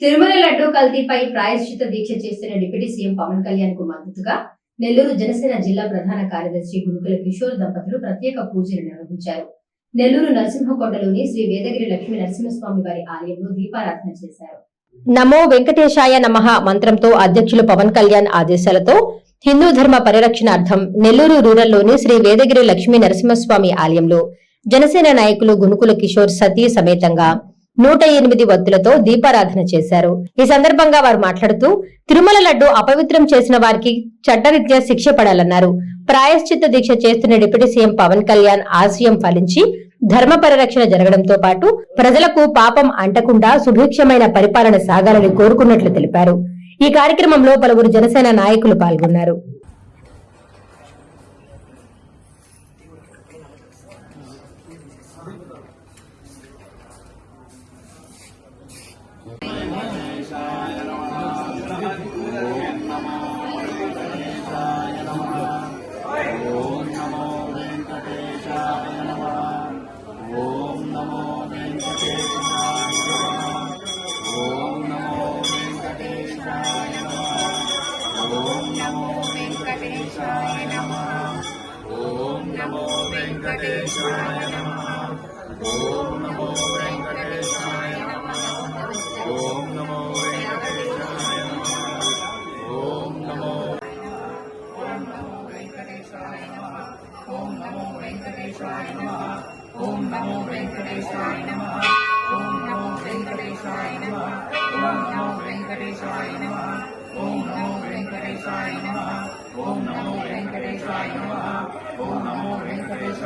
తిరుమల లడ్డు కల్తీపై ప్రాయశ్చిత దీక్ష చేసిన deputy CM Pawan కళ్యాణ్కు మద్దతుగా నెల్లూరు జనసేన జిల్లా ప్రధాన కార్యదర్శి గురుకుల కిషోర్ దంపతులు ప్రత్యేక పూజలు నిర్వహించారు. నెల్లూరు నరసింహకొండలోని శ్రీ వేదగిరి లక్ష్మీ నరసింహస్వామి వారి ఆలయంలో దీపారాధన చేశారు. నమో వెంకటేశాయ నమః మంత్రంతో అధ్యక్షులు పవన్ కళ్యాణ్ ఆదేశాలతో హిందూ ధర్మ పరిరక్షణార్థం నెల్లూరు రూరల్లోని శ్రీ వేదగిరి లక్ష్మీ నరసింహస్వామి ఆలయంలో జనసేన నాయకులు గునుకుల కిషోర్ సతీ సమేతంగా నూట ఎనిమిది వత్తులతో దీపారాధన చేశారు. ఈ సందర్భంగా వారు మాట్లాడుతూ తిరుమల లడ్డు అపవిత్రం చేసిన వారికి చట్టరీత్యా శిక్ష పడాలన్నారు. ప్రాయశ్చిత్త దీక్ష చేస్తున్న డిప్యూటీ సీఎం పవన్ కళ్యాణ్ ఆశయం ఫలించి ధర్మ పరిరక్షణ జరగడంతో పాటు ప్రజలకు పాపం అంటకుండా సుభిక్షమైన పరిపాలన సాగాలని కోరుకున్నట్లు తెలిపారు. ఈ కార్యక్రమంలో పలువురు జనసేన నాయకులు పాల్గొన్నారు. నమో వెంకటేశాయ నమ ఓం నమో వెంకటేశాయ నమ ఓం నమో వెంకటేశాయ నమ ఓం నమో వెంకటేశాయ నమ ఓం నమో ఓం నమో వెంకటేశాయ ఓం నమో వెంకటేశాయ ఓం నమో వెంకటేశాయ ఓం నమో వెంకటేశాయ ఓం నమో వెంకటేశాయ